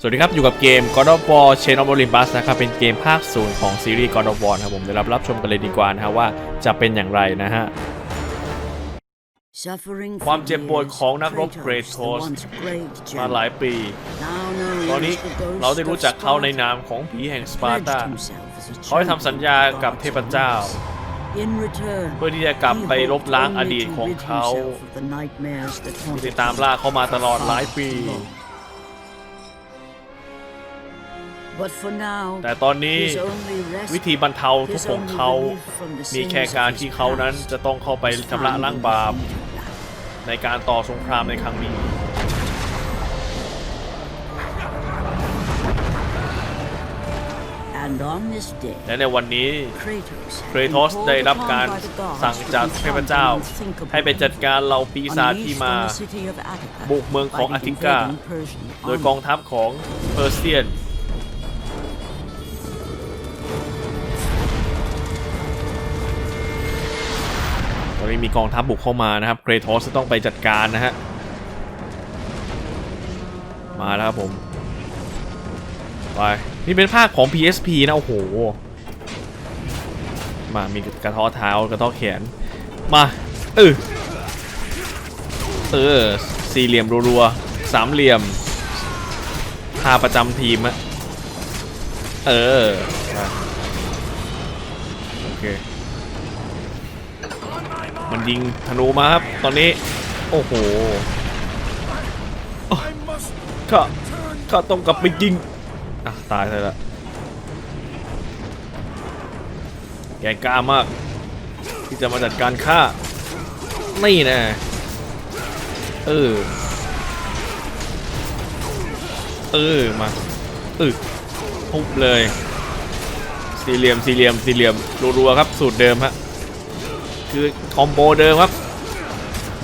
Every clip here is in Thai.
สวัสดีครับ อยู่กับเกม God of War Chain of Olympus นะครับ เป็นเกมภาคศูนย์ของซีรีส์ God of War นะครับผมเดี๋ยวเรารับชมกันเลยดีกว่านะฮะว่าจะเป็นอย่างไรนะฮะ ความเจ็บปวดของนักรบเกรทโทสมาหลายปี ตอนนี้เราได้รู้จักเขาในนามของผีแห่งสปาร์ตาเขาได้ทำสัญญากับเทพเจ้า เพื่อที่จะกลับไปลบล้างอดีตของเขาที่ได้ตามล่าเขามาตลอดหลายปี แต่ตอนนี้วิธีบรรเทาทุกข์ของเขา มีแค่การที่เขานั้นจะต้องเข้าไปชำระล้างบาป ในการต่อสงครามในครั้งนี้และในวันนี้เครโทสได้รับการสั่งจากเทพเจ้า ให้ไปจัดการเหล่าปีศาจที่มาบุกเมืองของอาติกาโดยกองทัพของเพอร์เซียน นี้มีกองทัพบุกเข้ามานะครับเกรโทสจะต้องไปจัดการนะฮะ มาแล้วครับผม ไป นี่เป็นภาคของ PSP นะ โอ้โห มามีกระท้อเท้ากระท้อแขน มาเออเออสี่เหลี่ยมรัวๆสามเหลี่ยมท่าประจำทีมอะเออ ยิงธนูมาครับ ตอนนี้ โอ้โหโอ้ก็ก็ต้องกลับไปยิงอะตายเลยละแกกล้ามาก ที่จะมาจัดการฆ่านี่นะเออเออมาเออทุบเลย สี่เหลี่ยมสี่เหลี่ยมสี่เหลี่ยมรัวๆครับสูตรเดิมฮะคือ อมโบเดิมครับ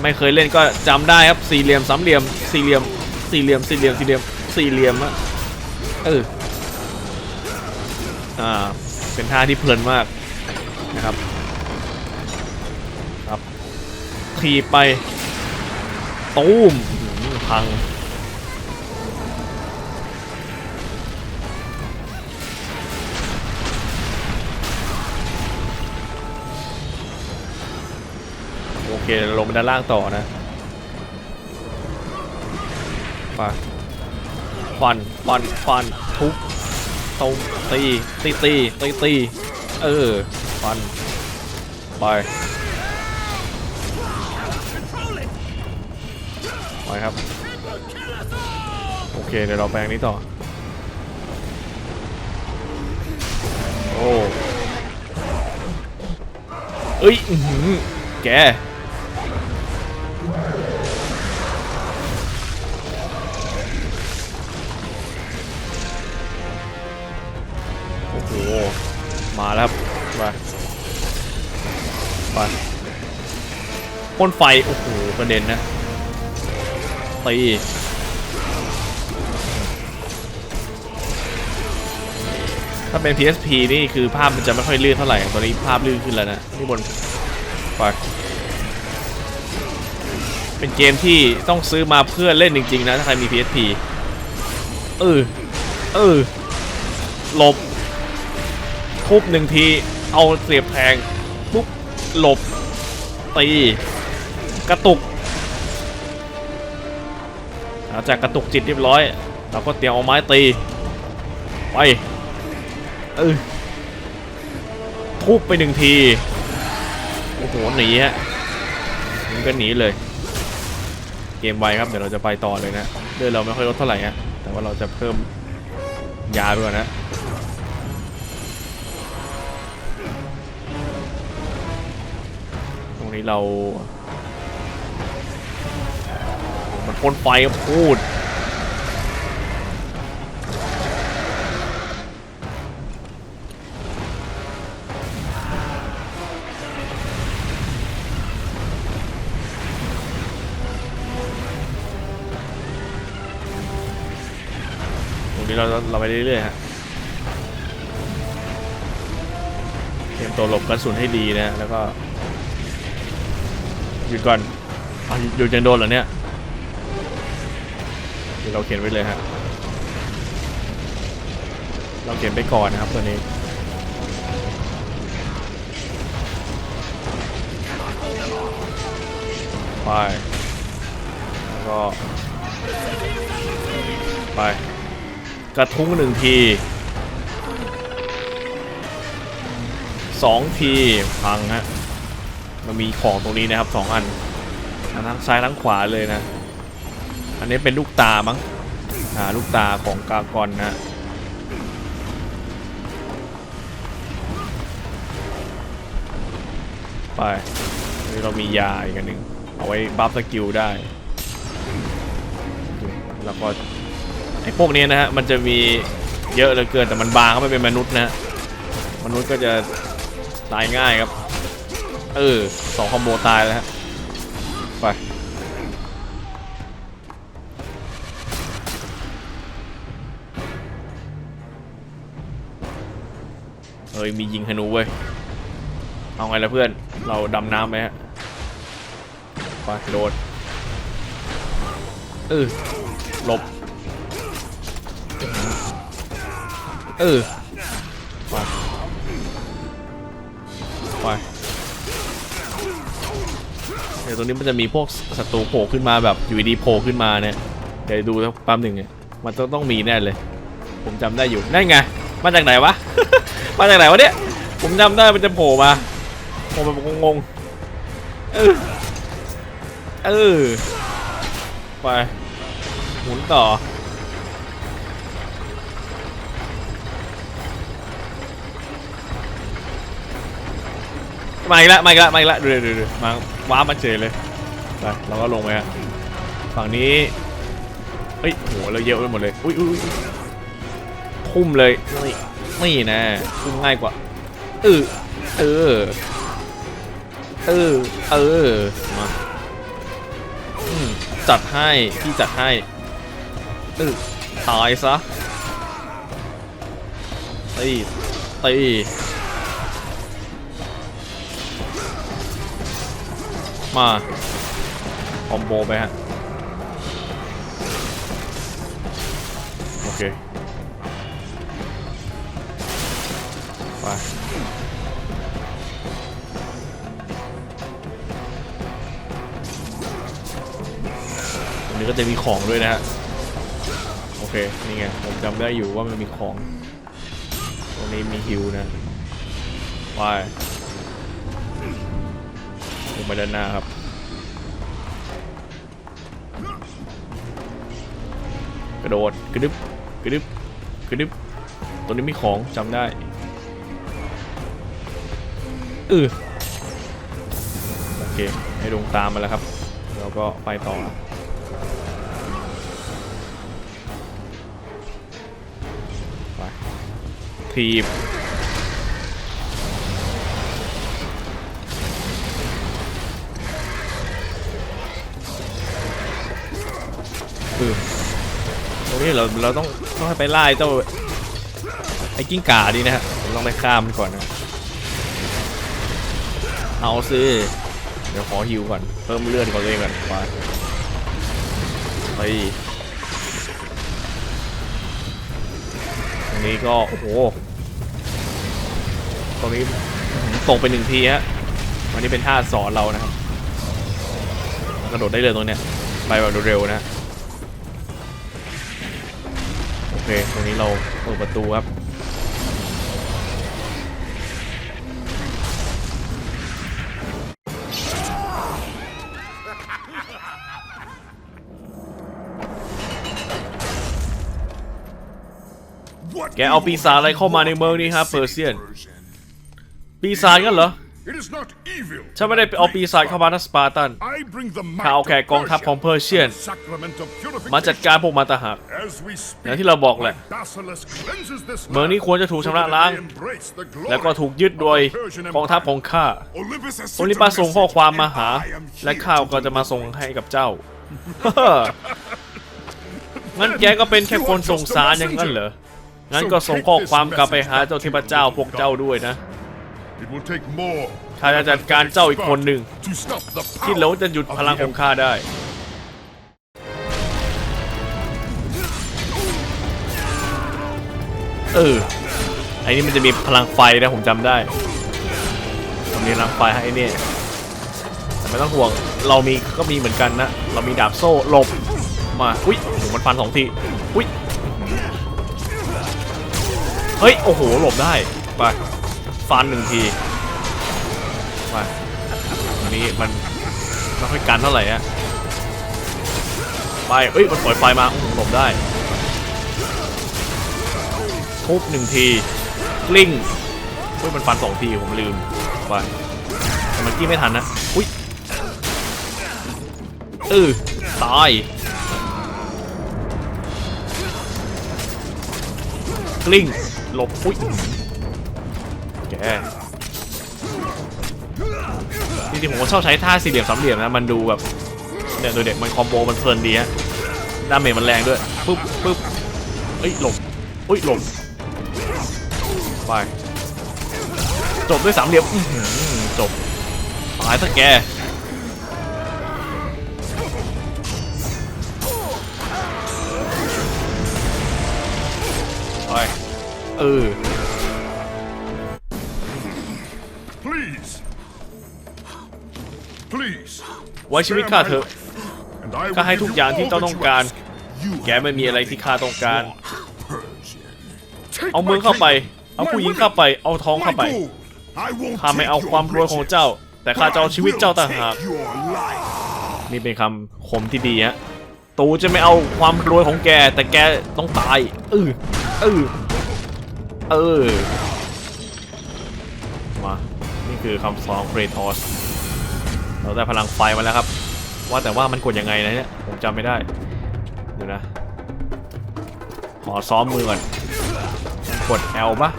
ไม่เคยเล่นก็จำได้ครับสี่เหลี่ยมสามเหลี่ยมสี่เหลี่ยมสี่เหลี่ยมสี่เหลี่ยมสี่เหลี่ยมสี่เหลี่ยมอะเอออ่าเป็นท่าที่เพลินมากนะครับครับทีไป ตูมพัง เคเดี๋ยวลงไปด้านล่างต่อนะไปฟันฟันฟันทุบตูมตีตีตีตีตีเออฟันไปไปครับ โอเค เดี๋ยวเราแปลงนี้ต่อ โอ้เอ้ยแก พ่นไฟ โอ้โหกระเด็นนะตีถ้าเป็น PSP นี่คือภาพมันจะไม่ค่อยลื่นเท่าไหร่ตอนนี้ภาพลื่นขึ้นแล้วนะนี่บนไปเป็นเกมที่ต้องซื้อมาเพื่อเล่นจริงๆนะ ถ้าใครมี PSP เออ เออหลบ ทุบหนึ่งที เอาเสียบแทงปุ๊บหลบตี กระตุกหลังจากกระตุกจิตเรียบร้อย เราก็เตรียมเอาไม้ตี ไปเออทุบไปหนึ่งที โอ้โห หนีฮะมันก็หนีเลย เกมไวครับ เดี๋ยวเราจะไปต่อเลยนะเลือดเราไม่ค่อยลดเท่าไหร่ฮะแต่ว่าเราจะเพิ่มยาไปก่อนนะตรงนี้เรา พ่นไฟพูด ตรงนี้เราเราไปเรื่อยๆฮะเตรียมตัวหลบกระสุนให้ดีนะ แล้วก็หยุดก่อนอะหยุดหยุดยังโดนเหรอเนี่ย เดี๋ยวเราเขียนไว้เลยฮะเราเขียนไปก่อนนะครับตัวนี้ไปแล้วก็ไปกระทุ้งหนึ่งทีสองทีพังฮะมันมีของตรงนี้นะครับสองอันทั้งซ้ายทั้งขวาเลยนะ อันนี้เป็นลูกตามั้งอ่าลูกตาของกากอนนะไปนี่เรามียาอีกอันหนึ่งเอาไว้บัฟสกิลได้ แล้วก็ไอ้พวกนี้นะฮะมันจะมีเยอะเหลือเกินแต่มันบางเขาไปเป็นมนุษย์นะมนุษย์ก็จะตายง่ายครับ เออสองคอมโบตายแล้วฮะ ยมียิงธนูเว้ย เอาไงล่ะเพื่อน เราดำน้ำไหมฮะไปโดดเออหลบเออไปไปเดี๋ยวตรงนี้มันจะมีพวกศัตรูโผล่ขึ้นมาแบบอยู่ดีโผล่ขึ้นมาเนี่ย เดี๋ยวดูสักแป๊บหนึ่งเนี่ยมันต้องต้องมีแน่เลย ผมจำได้อยู่ นั่นไง มาจากไหนวะ มาจากไหนวะเนี่ย ผมจำได้มันจะโผล่มาโผล่แบบงงๆเออเออไปหมุนต่อมาอีกแล้วมาอีกแล้วมาอีกแล้วดูดูดูมาว้ามาเจเลยไปเราก็ลงไปฮะฝั่งนี้เฮ้ยโหเราเยอะไปหมดเลยอุ้ยอุ้ย ทุ่มเลยนี่นี่นะทุ่มง่ายกว่าเออเออเออเออมาจัดให้พี่จัดให้เออตายซะตีตีมาคอมโบไปฮะ ไปตรงนี้ก็จะมีของด้วยนะฮะ โอเค นี่ไง ผมจำได้อยู่ว่ามันมีของ ตรงนี้มีฮิวนะไปลงไปด้านหน้าครับกระโดดกระดึบกระดึบกระดึบตัวนี้มีของจำได้ เออโอเคให้ลงตามมาแล้วครับ แล้วก็ไปต่อไปทีบเออตรงนี้เราเราต้องต้องให้ไปไล่เจ้าไอ้กิ้งก่าดีนะฮะผมต้องไปฆ่ามันก่อนนะ เอาสิเดี๋ยวขอฮิวก่อน เพิ่มเลือดก่อนเลยก่อนไปไปตรงนี้ก็ โอ้โห ตรงนี้ตกไปหนึ่งทีฮะวันนี้เป็นท่าสอนเรานะครับ กระโดดได้เลยตรงเนี้ย ไปแบบเร็วๆนะ โอเค ตรงนี้เราเปิดประตูครับ แกเอาปีศาจอะไรเข้ามาในเมืองนี้ครับเปอร์เซียน ปีศาจกันเหรอ ฉันไม่ได้เอาปีศาจเข้ามานะสปาร์ตันข้าเอาแค่กองทัพของเพอร์เซียน มาจัดการพวกมันตาหากอย่างที่เราบอกแหละ เมืองนี้ควรจะถูกชำระล้าง แล้วก็ถูกยึดโดยกองทัพของข้า โอลิปัสส่งข้อความมาหา และข้าก็จะมาส่งให้กับเจ้างั้นแกก็เป็นแค่คนส่งสารอย่างนั้นเหรอ งั้นก็ส่งข้อความกลับไปหาเจ้าเทพเจ้าพวกเจ้าด้วยนะ It will take more ข้าจะจัดการเจ้าอีกคนหนึ่ง to stop the ที่ power เหลวจะหยุด of พลัง the ของข้าได้ Empire. เออไอ้นี่มันจะมีพลังไฟนะผมจำได้มันมีพลังไฟให้ไอ้นี่แต่ไม่ต้องห่วงเรามีก็มีเหมือนกันนะ เรามีดาบโซ่หลบมา อุ้ยโอ้โหมันฟันสองที อุ้ย เฮ้ย โอ้โห หลบได้ ไป ฟันหนึ่งทีไปอันนี้มันไม่ค่อยกันเท่าไหร่อะไปเอ้ย มันปล่อยไฟมาอื้อหือหลบได้ทุบหนึ่งทีกลิ้งเฮ้ยมันฟันสองทีผมลืมไปแต่มันกี้ไม่ทันนะ อุ้ยเออตายกลิ้ง หลบอุ้ยแกจริงๆผมก็ชอบใช้ท่าสี่เหลี่ยมสามเหลี่ยมนะ มันดูแบบเนี่ยดูเด็กมันคอมโบมันเพลินดีฮะดาเมจมันแรงด้วยปุ๊บปุ๊บเอ้ยหลบอุ้ยหลบไปจบด้วยสามเหลี่ยมจบตายซะแก เออ Please. Please. ไว้ชีวิตข้าเถอะ And I ข้า will ให้ give ทุก you อย่างที่ all เจ้า that ต้อง you การ ask. You แกไม่มีอะไรที่ข้าต้องการ Take เอาเมือง my เข้าไป kingdom, เอา my ผู้หญิง women, เข้าไป เอาทอง my เข้าไป gold. I won't ข้าไม่ take เอา your ความรวยของ riches, เจ้า แต่ข้า but จะเอา I ชีวิต will เจ้าต่างหาก take your life. นี่เป็นคำคมที่ดีฮะ ตูจะไม่เอาความรวยของแก แต่แกต้องตายเออเออ เออ มา นี่คือคำสอนเครทอสเราได้พลังไฟมาแล้วครับ ว่าแต่ว่ามันกดยังไงนะเนี่ย ผมจำไม่ได้เดี๋ยนะ ขอซ้อมมือก่อน กด L ปะ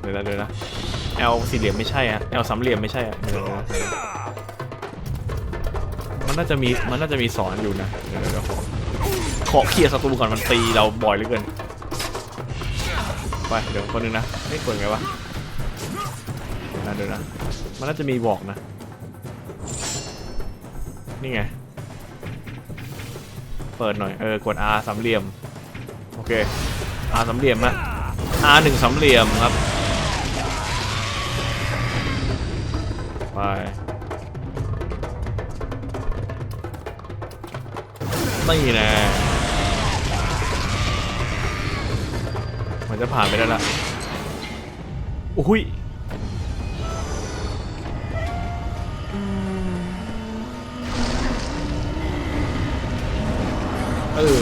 เดี๋ยวนะเดี๋ยวนะ L สี่เหลี่ยมไม่ใช่อะ L สามเหลี่ยมไม่ใช่อะเดี๋ยวนะมันน่าจะมี มันน่าจะมีสอนอยู่นะ เดี๋ยวเดี๋ยวเดี๋ยวขอขอเคลียร์ศัตรูก่อนมันตีเราบ่อยเหลือเกิน ไปเดี๋ยวคนหนึงนะไม่กดไงวะเดี๋ยวนะเดี๋ยวนะมันน่าจะมีบอกนะ นี่ไง เปิดหน่อยเออกด R สามเหลี่ยมโอเค R สามเหลี่ยมนะ R หนึ่งสามเหลี่ยมครับไปนี่น่มั จะผ่านไปได้ละอุ้ยเออ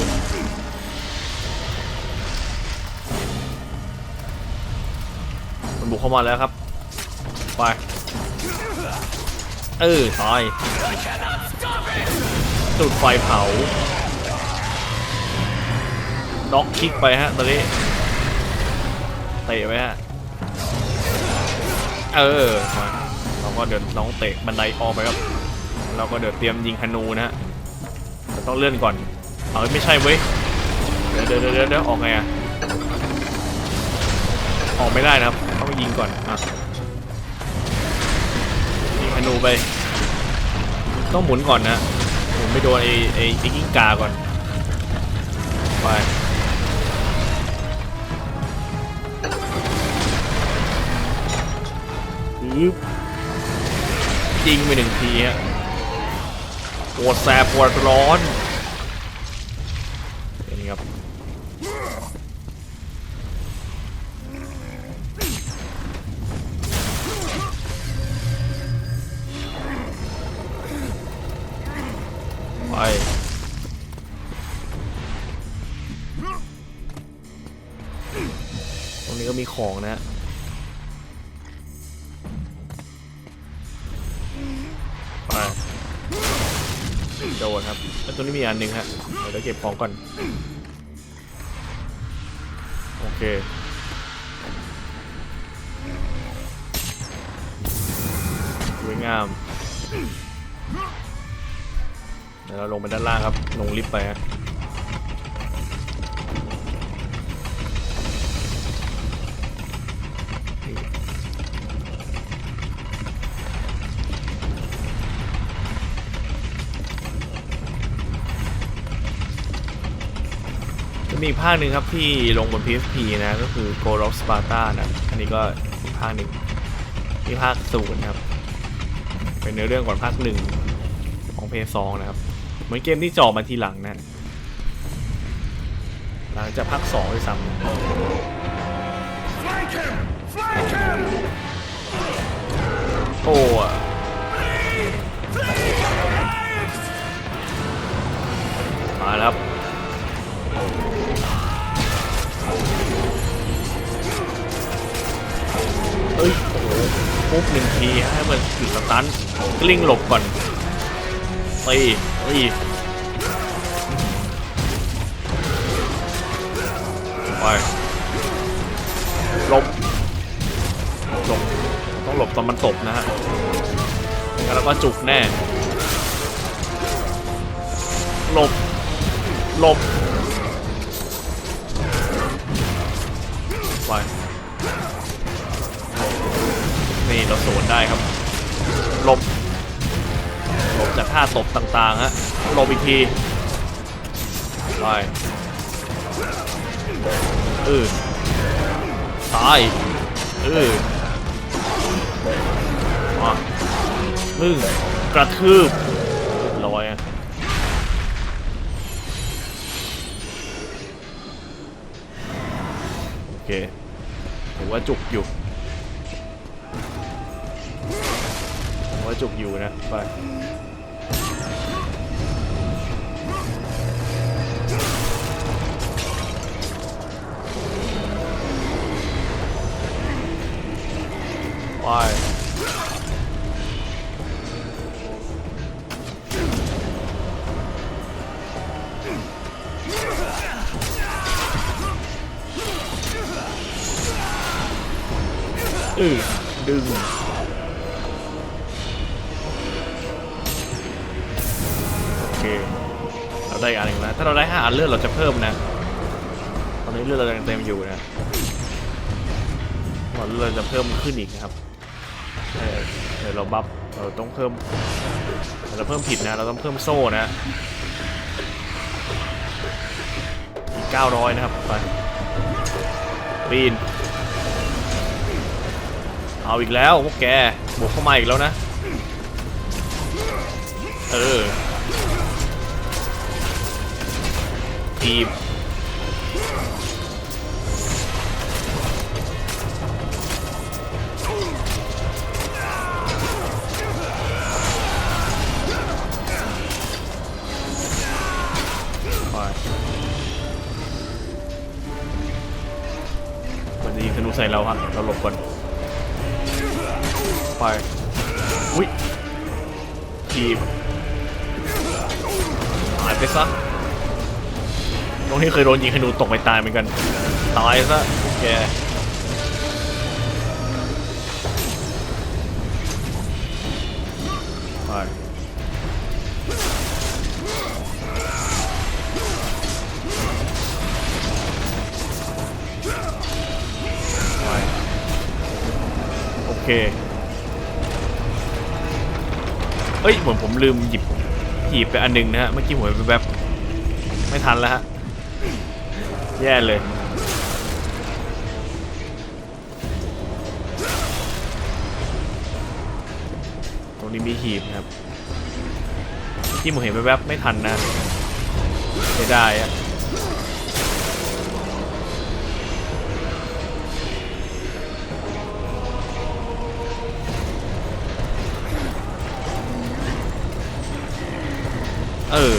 มันบุกเข้ามาแล้วครับ ไป เออตายจุดไฟเผาน็อกคิกไปฮะตอนนี้ เตะไปฮะ เออมาเราก็เดินน้องเตะบันไดออกไปครับ เราก็เดินเตรียมยิงธนูนะฮะต่ต้องเลื่อนก่อน เอาไม่ใช่เว้ยเดี๋ยวเดี๋ยวเดี๋ยวเดี๋ยวออกไงอะออกไม่ได้นะครับ ต้องยิงก่อนอะยิงธนูไป ต้องหมุนก่อนนะหมุนไปโดนไอ้ไอ้ไอ้กิ้งกาก่อน ไป บยิงไปหนึ่งทีฮะปวดแสบปวดร้อน มีอันหนึ่งฮะ เดี๋ยวเก็บของก่อน โอเค สวยงาม เดี๋ยวเราลงไปด้านล่างครับ ลงลิฟต์ไปฮะ มีอีกภาคหนึ่งครับที่ลงบน PSP นะก็คือ g o r of Sparta นะ อันนี้ก็อีกภาคหนึ่งที่ภาคศูนย์ครับ เป็นเนื้อเรื่องก่อนภาคหนึ่งของเพย์ซองนะครับ เหมือนเกมที่จอมาทีหลังนะ หลังจากภาคสองด้วยซ้ำนะ Flank him! Flank him! โอ้อะมาแล้วครับ เอ้ยโอ้โหปุ๊บหนึ่งทีให้มันหยุดสตันกลิ้งหลบก่อนตีตีไปหลบหลบต้องหลบตอนมันตบนะฮะแล้วก็จุกแน่หลบหลบ ไปนี่เราสวนได้ครับหลบหลบจากท่าตบต่างๆฮะหลบอีกทีไปเออตายเออมามึงกระทืบเรียบ จุกอยู่ผมว่าจุกอยู่นะไป อนเราจะเพิ่มขึ้นอีกนะครับเออเดี๋ยวเราบัฟเราต้องเพิ่มเดี๋ยวเราเพิ่มผิดนะเราต้องเพิ่มโซ่นะอีก900 นะครับไปปีนเอาอีกแล้วพวกแกบุกเข้ามาอีกแล้วนะเออทีบ ยิงธนูใส่เราฮะเราหลบก่อนไปอุ้ยทีบหายไปซะตรงที่เคยโดนยิงธนูตกไปตายเหมือนกัน ตายซะพวกแก เคเอ้ยเหมือนผมลืมหยิบหีบไปอันหนึงนะฮะ เมื่อกี้ผมไปแบบไม่ทันแล้วฮะ แย่เลย ตรงนี้มีหีบครับที่ผมเห็นไปแบบไม่ทันนะเสียดายอะ เออ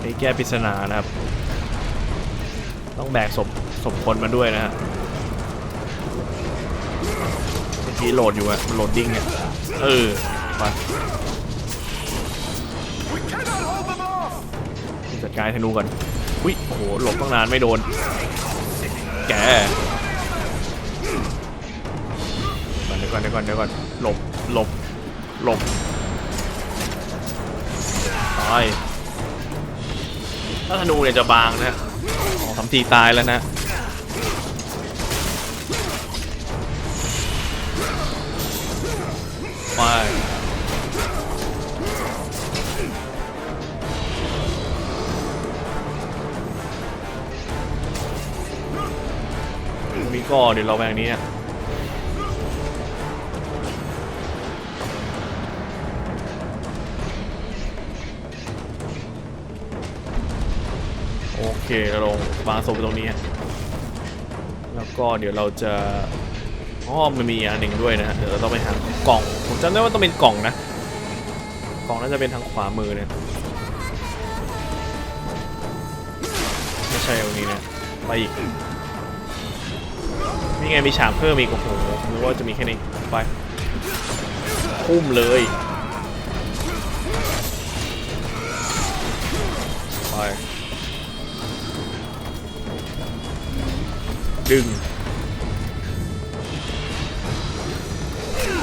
ไอ้แก้ปริศนานะครับ ต้องแบกศพศพคนมาด้วยนะฮะเมื่อกี้โหลดอยู่อะมันโหลดดิ้งเนี่ยเออไปจัดการธนูก่อนอุ้ยโอ้โหหลบตั้งนานไม่โดน แก ก่อนเดี๋ยวก่อนเดี๋ยวก่อนหลบหลบหลบตายถ้าธนูเนี่ยจะบางนะสองสามทีตายแล้วนะไปมีก็เดี๋ยวเราแบงนี้อะ เคเราลงวางศพไว้ตรงนี้ แล้วก็เดี๋ยวเราจะอ๋อมันมีอันหนึ่งด้วยนะฮะเดี๋ยวเราต้องไปหากล่อง ผมจำได้ว่าต้องเป็นกล่องนะ กล่องน่าจะเป็นทางขวามือเนี่ยไม่ใช่ตรงนี้นะไปอีกนี่ไงมีฉากเพิ่มอีกโอ้โหนึกว่าจะมีแค่นี้ไปพุ่มเลย ดึง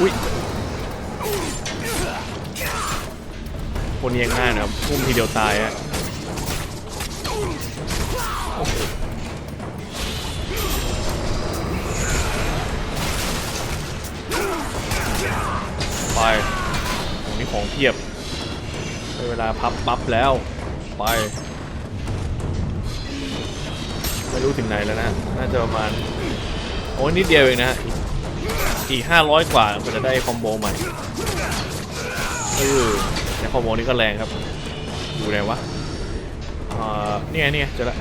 อุ้ยคนยังง่ายนะครับพุ่มทีเดียวตายอะไปตรงนี้ของเพียบได้เวลาพับปั๊บแล้ว ไป ไม่รู้ถึงไหนแล้วนะ น่าจะประมาณ โอ้ยนิดเดียวเองนะ อีกอีก500กว่าก็จะได้คอมโบใหม่เออแต่คอมโบนี้ก็แรงครับอยู่ไหนวะอ่านี่ไงนี่ไงเจอละเ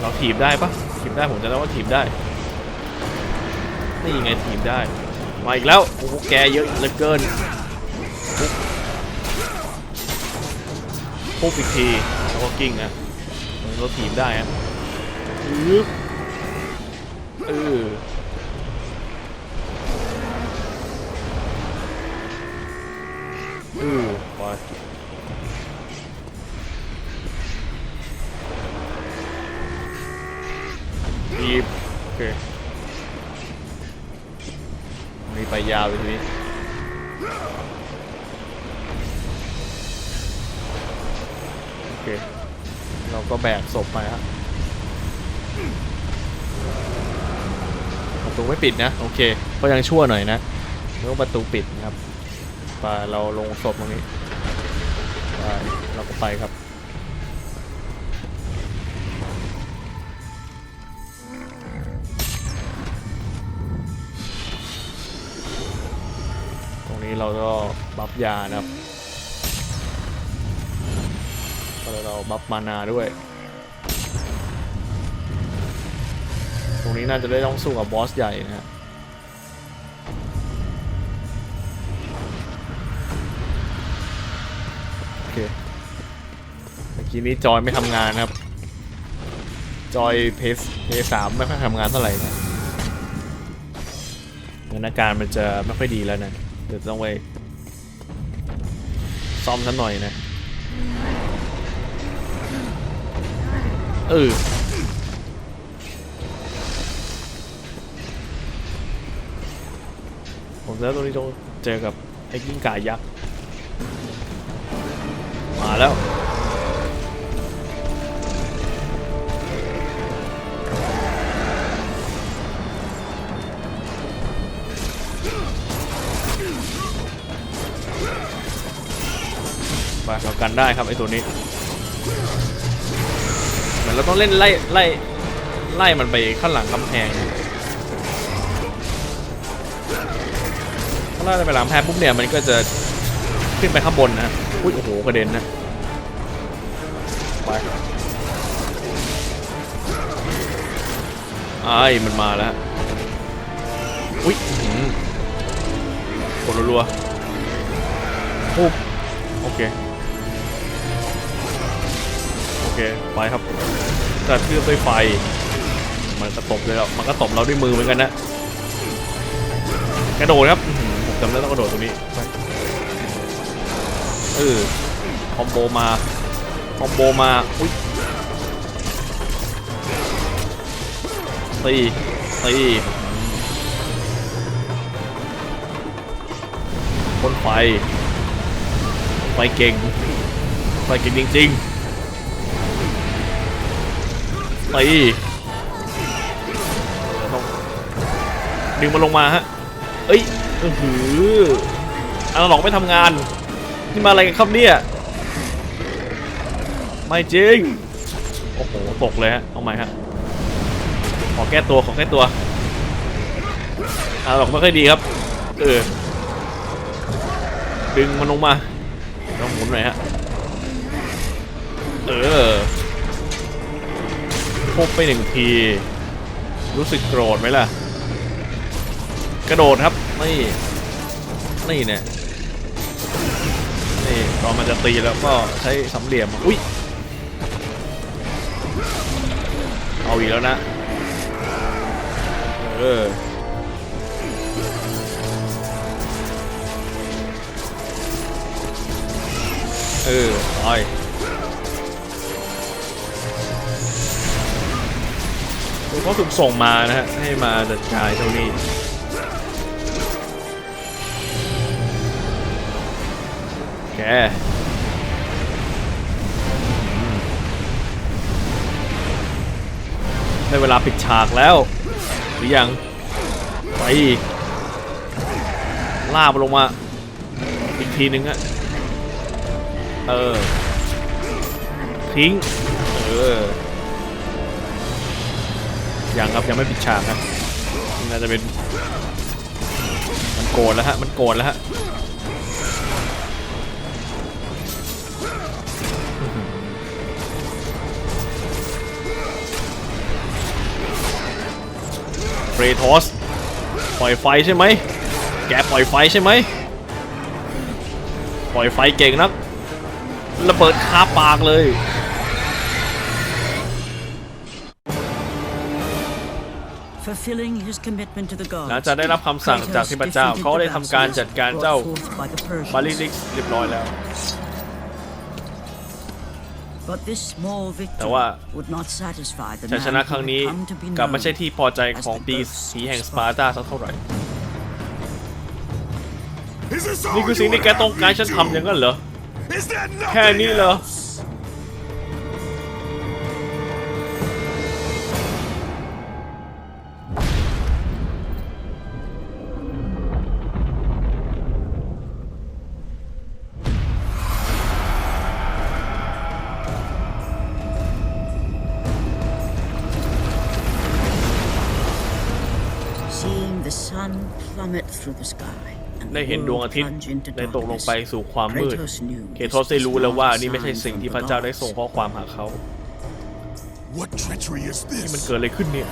เราถีบได้ปะถีบได้ผมจะได้ว่าถีบได้ นี่ไงถีบได้ มาอีกแล้ว โอ้โห แกเยอะเหลือเกินปุ๊บปุ๊บอีกทีแล้วก็กิ้งนะ เราถีบได้อะอึ๊บเออเออไปถีบโอเคมีไปยาวเลยทีนี้ เราก็แบกศพไปครับประตูไม่ปิดนะ โอเค ก็ยังชั่วหน่อยนะเมื่อประตูปิดนะครับไปเราลงศพตรงนี้ไปเราก็ไปครับตรงนี้เราก็บัฟยานะครับ ก็เลยเราบัฟมานาด้วย ตรงนี้น่าจะได้ต้องสู้กับบอสใหญ่นะฮะโอเคเมื่อกี้นี้จอยไม่ทำงานนะครับ จอยเพสเพสามไม่ค่อยทำงานเท่าไหร่นะเหมือนอาการมันจะไม่ค่อยดีแล้วนะ เดี๋ยวต้องไปซ่อมสักหน่อยนะ เออผมแล้วตรงนี้ต้องเจอกับไอ้กิ้งก่ายักษ์มาแล้วไปเรากันได้ครับไอ้ตัวนี้ มือนเราต้องเล่นไล่ไล่ไล่มันไปข้างหลังกำแพงถ้าไล่ไปหลังแพงปุ๊บเนี่ยมันก็จะขึ้นไปข้างบนนะอุ้ยโอ้โหกระเด็นนะไปไอ้ามันมาแล้วอุ้ยอื้อหือกดรัวๆปุ๊บโอเค โอเค ไปครับ กระเทืบด้วยไฟ มันก็ตบเลยแล้วมันก็ตบเราด้วยมือเหมือนกันนะ กระโดดครับผมจำได้ต้องกระโดดตรงนี้เออคอมโบมา คอมโบมา อุ้ยตีตีพ่นไฟ ไฟเก่ง ไฟเก่งจริง ๆ ตีต้องดึงมันลงมาฮะ เอ้ยเออหืออันหลอกไม่ทำงาน นี่มาอะไรกันครับเนี่ย ไม่จริง โอ้โห ตกเลยฮะ เอาใหม่ฮะ ขอแก้ตัว ขอแก้ตัวอันหลอกไม่ค่อยดีครับ เออ ดึงมันลงมาต้องหมุนหน่อยฮะ เออ บไปหนึ่งที รู้สึกโกรธไหมล่ะ กระโดดครับ นี่ นี่เนี่ย นี่ตอนมันจะตีแล้วก็ใช้สำเหลี่ยม อุ้ย เอาอีกแล้วนะ เออเออไปคื เขาถูกส่งมานะฮะให้มาจัดการเจ้านี้แกได้เวลาปิดฉากแล้ว หรือยัง ไปอีกล่ามันลงมา อีกทีนึงอะเออ ทิ้ง เออ ยังครับยังไม่ปิดฉากครับน่าจะเป็นมันโกรธแล้วฮะมันโกรธแล้วฮะเฟรทอสปล่อยไฟใช่ไหมแกปล่อยไฟใช่ไหมปล่อยไฟเก่งนักระเบิดคาปากเลย หลังจากได้รับคำสั่งจากเทพเจ้า Kratos เขาได้ทำการจัดการเจ้า brought forth by the Persians. บาลิลิกเรียบร้อยแล้ว But this small แต่ว่า victory would not satisfy the ชัย man ชนะ who ครั้ง had นี้ come to be กลับไม่ known ใช่ที่พอใจของปีสีแห่งสปาร์ตาสักเท่าไหร่ Is this นี่ all คือสิ่ง you ที่แก have ต้องการ me ฉัน to? ทำอย่างนั้นเหรอ Is there แค่นี้ nothing เหรอ ได้ the เห็นดวง world อาทิตย์ plunge into ได้ตกลงไป darkness, สู่ความมืด Kratos knew เค this โทสได้ was รู้แล้วว่า not a นี่ไม่ใช่ sign สิ่ง from ที่ the พระเจ้าได้ gods. ส่งข้อความหาเขา What treachery is นี่มัน this? เกิดอะไรขึ้นเนี่ย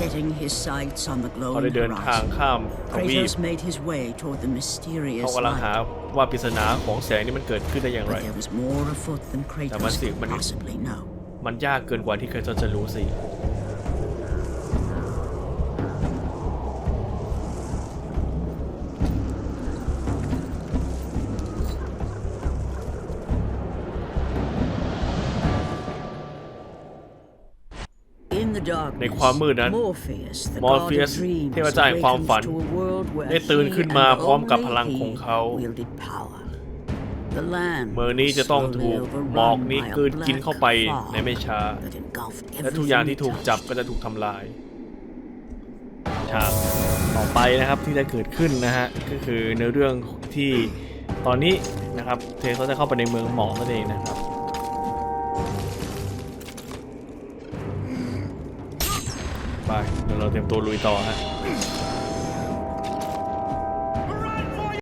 Setting his sights on the เขาได้ glowing เดินทาง horizon, ข้ามทวีป Kratos made his way toward the เขา mysterious กำลังหา light. ว่าปริศนาของแสงนี่มันเกิดขึ้นได้อย่างไร But there was more afoot than แต่มัน Kratos สิ่ง could มัน possibly know. มันยากเกินกว่าที่เคยจะรู้สิ ใน darkness, ความมืดนั้น Morpheus, the Morpheus god of dreams, เทพเจ้าแห่งความฝัน awakens to a world where ได้ตื่น he ขึ้นมา and พร้อมกับ only พลังของเขา he wielded power. The land เมืองนี้จะต้องถูก slowly overrun หมอกนี้ by a กลืนกิน black เข้าไป fog ในไม่ช้า that engulfed และทุกอย่าง everything ที่ถูก it จับ touched. ก็จะถูกทำลายฉากต่อไปนะครับที่จะเกิดขึ้นนะฮะก็คือในเรื่องที่ตอนนี้นะครับเทเขาจะเข้าไปในเมืองหมอกนั่นเองนะครับ ไปเดี๋ยวเราเตรียมตัวลุยต่อฮะ